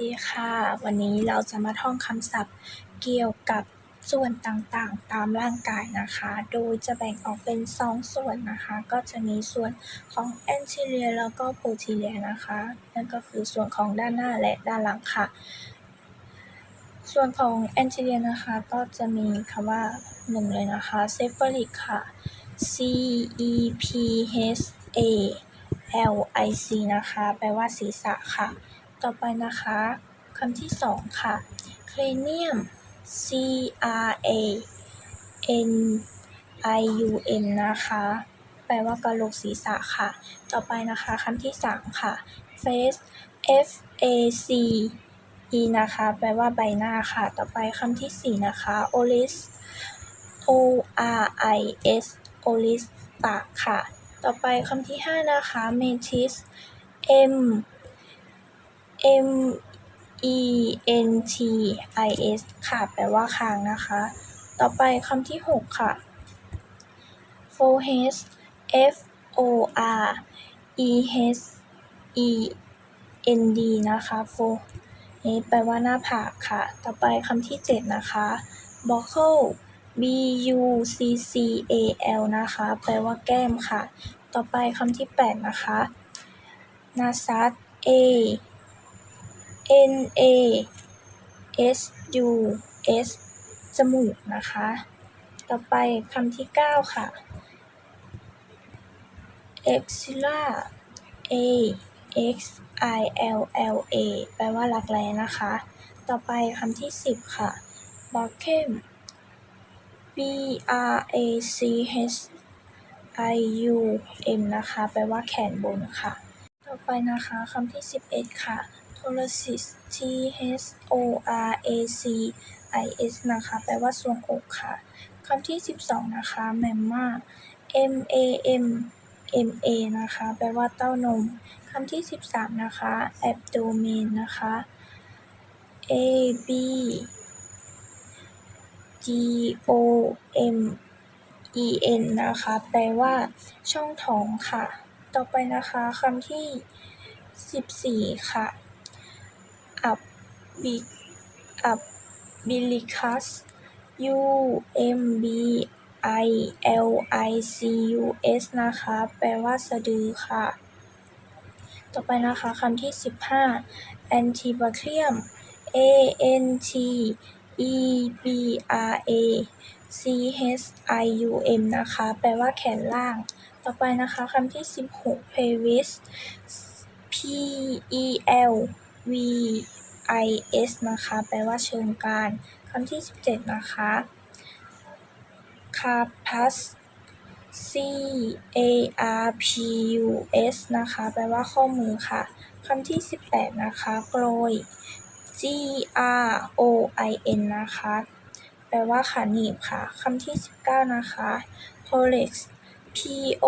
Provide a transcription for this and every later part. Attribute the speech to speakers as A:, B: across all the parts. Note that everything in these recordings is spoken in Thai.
A: ดีค่ะ วันนี้เราจะมาท่องคำศัพท์เกี่ยวกับส่วนต่างๆ ตามร่างกายนะคะ โดยจะแบ่งออกเป็น 2 ส่วนนะคะ ก็จะมีส่วนของ anterior แล้วก็ posterior นะคะ นั่นก็คือส่วนของด้านหน้าและด้านหลังค่ะ ส่วนของ anterior นะคะ ก็จะมีคำว่าหนึ่งเลยนะคะ cephalic ค่ะ C E P H A L I C นะคะ แปลว่าศีรษะค่ะ ต่อไปนะคะคำที่สองค่ะ cranium C R A N I U M นะคะ แปลว่ากะโหลกศีรษะค่ะ ต่อไปนะคะคำที่สามค่ะ face F A C E นะคะ แปลว่าใบหน้าค่ะ ต่อไปคำที่สี่นะคะ oris O R I S oris ปากค่ะ ต่อไปคำที่ห้านะคะ metis M M E N T I S ค่ะ แปลว่าคางนะคะ ต่อไปคำที่หกค่ะ forehead F O R E H E N D นะคะ forehead แปลว่าหน้าผากค่ะ ต่อไปคำที่เจ็ดนะคะ buccal B U C C A L นะคะ แปลว่าแก้มค่ะ ต่อไปคำที่แปดนะคะ nasal A N A S U S จมูกนะคะ ต่อไปคำที่เก้าค่ะ axilla A X I L L A แปลว่ารักแร้นะคะ ต่อไปคำที่สิบค่ะ bottom B R A C H I U M นะคะ แปลว่าแขนบนค่ะ ต่อไปนะคะคำที่สิบเอ็ดค่ะ thoracic T H O R A C I S นะคะ แปลว่าทรวงอกค่ะ คำที่สิบสองนะคะ mamma M A M M A นะคะ แปลว่าเต้านม คำที่สิบสามนะคะ abdomen นะคะ A B D O M E N นะคะ แปลว่าช่องท้องค่ะ ต่อไปนะคะคำที่สิบสี่ค่ะ b up umbilicus U M B I L I C U S นะคะ แปลว่าสะดือค่ะ ต่อไปนะคะคำที่สิบห้า antibacterium A N T E B R A C H I U M นะคะ แปลว่าแขนล่าง ต่อไปนะคะคำที่สิบหก pelvis P E L V I S นะคะ แปลว่าเชิงกานคำที่สิบเจ็ดนะคะ carpus C A R P U S นะคะ แปลว่าข้อมือค่ะคำที่สิบแปดนะคะ groin G R O I N นะคะ แปลว่าขาหนีบค่ะคำที่สิบเก้านะคะ pollex P O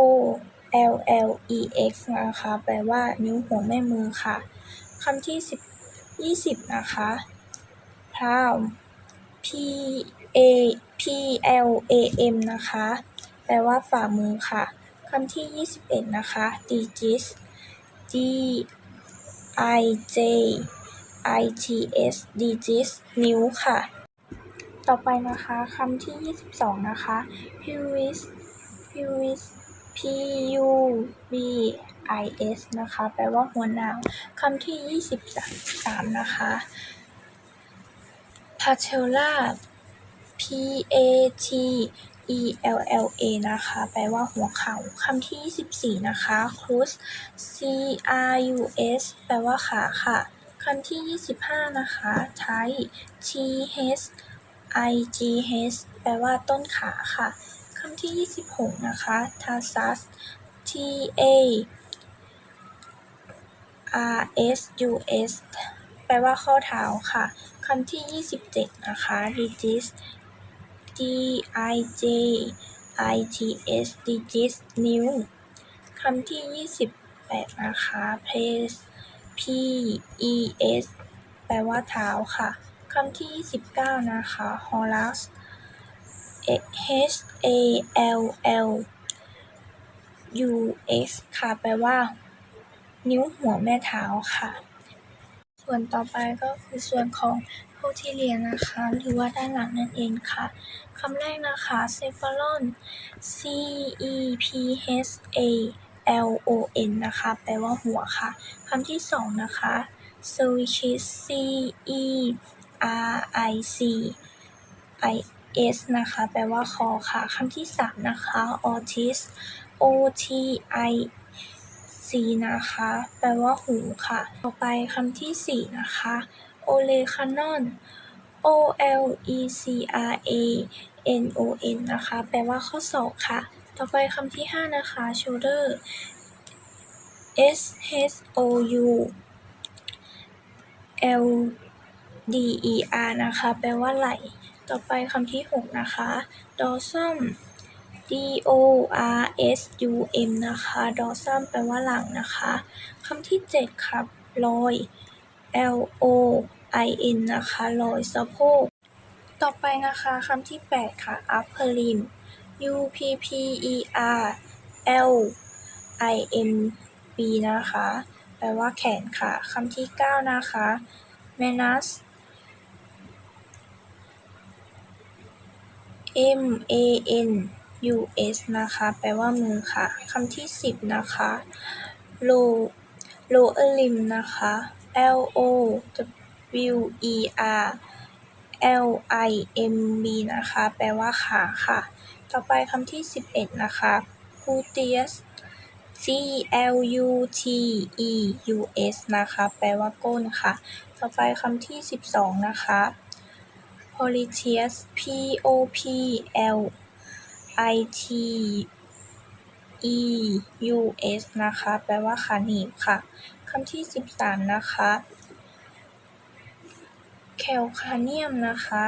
A: L L E X นะคะ แปลว่านิ้วหัวแม่มือค่ะคำที่สิบ ยี่สิบนะคะ palm P A P L A M นะคะ แปลว่าฝ่ามือค่ะคำที่ยี่สิบเอ็ดนะคะ digit D I J I T S digit นิ้วค่ะ ต่อไปนะคะคำที่ยี่สิบสองนะคะ pelvis pelvis P U B I S นะคะ แปลว่าหัวหนาวคำที่ยี่สิบสามนะคะ patella P A T E L L A นะคะ แปลว่าหัวเข่าคำที่ยี่สิบสี่นะคะ crus C R U S แปลว่าขาค่ะคำที่ยี่สิบห้านะคะ thigh T H I G H แปลว่าต้นขาค่ะคำที่ยี่สิบหกนะคะ tarsus T A R S U S แปลว่าข้อเท้าค่ะ คำที่ยี่สิบเจ็ดนะคะ digit D I J I T S digit นิ้ว คำที่ยี่สิบแปดนะคะ place P E S แปลว่าเท้าค่ะ คำที่ยี่สิบเก้านะคะ horus H A L L U X ค่ะ แปลว่า นิ้วหัวแม่เท้าค่ะ ส่วนต่อไปก็คือส่วนของผู้ที่เรียนนะคะ หรือว่าด้านหลังนั่นเองค่ะคำแรกนะคะ cephalon c e p h a l o n นะคะ แปลว่าหัวค่ะคำที่สองนะคะ cervix c e r i c i s นะคะ แปลว่าคอค่ะคำที่สามนะคะ otis o t i c นะคะ แปลว่าหูค่ะ ต่อไปคำที่สี่นะคะ olecranon o l e c r a n o n นะคะ แปลว่าข้อศอกค่ะ ต่อไปคำที่ห้านะคะ shoulder s h o u l d e r นะคะ แปลว่าไหล่ ต่อไปคำที่หกนะคะ dorsum d o r s u m นะคะ dorsum แปลว่าหลังนะคะคำที่เจ็ดครับลอย l o i n นะคะลอยสะโพก ต่อไปนะคะคำที่แปดค่ะ upper limb u p p e r l i m b นะคะ แปลว่าแขนค่ะคำที่เก้านะคะ manus m a n u s นะคะ แปลว่ามือค่ะ คำที่สิบนะคะ low lower limb นะคะ l o w e r l i m b นะคะ แปลว่าขาค่ะ ต่อไปคำที่สิบเอ็ดนะคะ gluteus g l u t e u s นะคะ แปลว่าก้นค่ะ ต่อไปคำที่สิบสองนะคะ polyteus p o p l i t e u s นะคะ แปลว่าขาหนีบค่ะ คำที่สิบสามนะคะ calcaneum นะคะ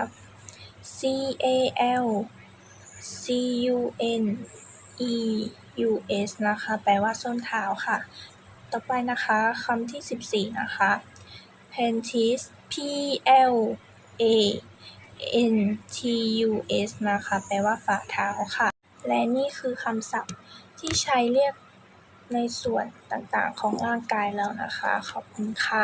A: c a l c u n e u s นะคะ แปลว่าส้นเท้าค่ะ ต่อไปนะคะคำที่สิบสี่นะคะ Pantis p l a n t u s นะคะ แปลว่าฝ่าเท้าค่ะ และนี่คือคำศัพท์ที่ใช้เรียกในส่วนต่างๆของร่างกายแล้วนะคะ ขอบคุณค่ะ